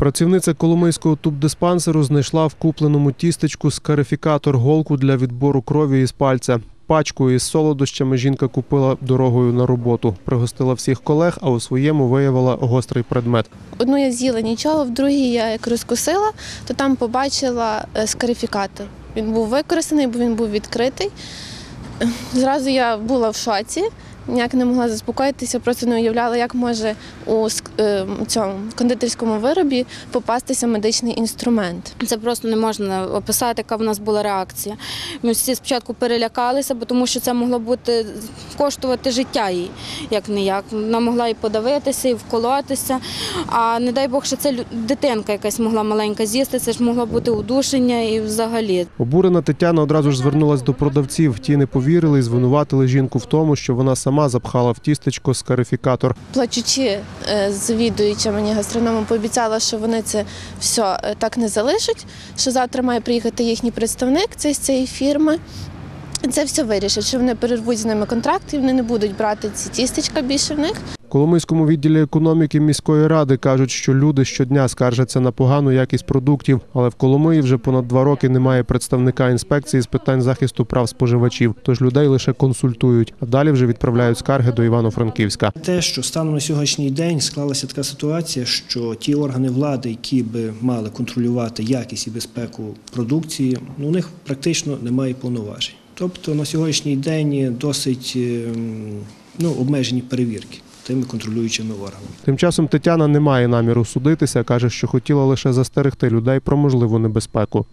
Працівниця Коломийського тубдиспансеру знайшла в купленому тістечку скарифікатор голку для відбору крові із пальця. Пачку із солодощами жінка купила дорогою на роботу. Пригостила всіх колег, а у своєму виявила гострий предмет. Одну я з'їла нічого, в другій я як розкусила, то там побачила е, скарифікатор. Він був використаний, бо він був відкритий. Зразу я була в шоці, ніяк не могла заспокоїтися, просто не уявляла, як може у цьому кондитерському виробі попастися медичний інструмент. Це просто не можна описати, яка в нас була реакція. Ми всі спочатку перелякалися, бо тому що це могло бути коштувати життя їй, як не як. Вона могла і подавитися, і вколотися. А не дай Бог, що це дитинка якась могла маленька з'їсти, це ж могло бути удушення і взагалі. Обурена Тетяна одразу ж звернулась до продавців. Ті не повірили і звинуватили жінку в тому, що вона сама запхала в тістечко скарифікатор. Плачучи, е, завідуюча мені гастрономом пообіцяла, що вони це все так не залишать, що завтра має приїхати їхній представник, це з цієї фірми. Це все вирішить, що вони перервуть з ними контракт і вони не будуть брати ці тістечка більше в них. Коломийському відділі економіки міської ради кажуть, що люди щодня скаржаться на погану якість продуктів, але в Коломиї вже понад два роки немає представника інспекції з питань захисту прав споживачів. Тож людей лише консультують, а далі вже відправляють скарги до Івано-Франківська. Те, що станом на сьогоднішній день склалася така ситуація, що ті органи влади, які би мали контролювати якість і безпеку продукції, ну, у них практично немає повноважень. Тобто на сьогоднішній день досить ем, ну, обмежені перевірки тими контролюючими органами. Тим часом Тетяна не має наміру судитися, каже, що хотіла лише застерегти людей про можливу небезпеку.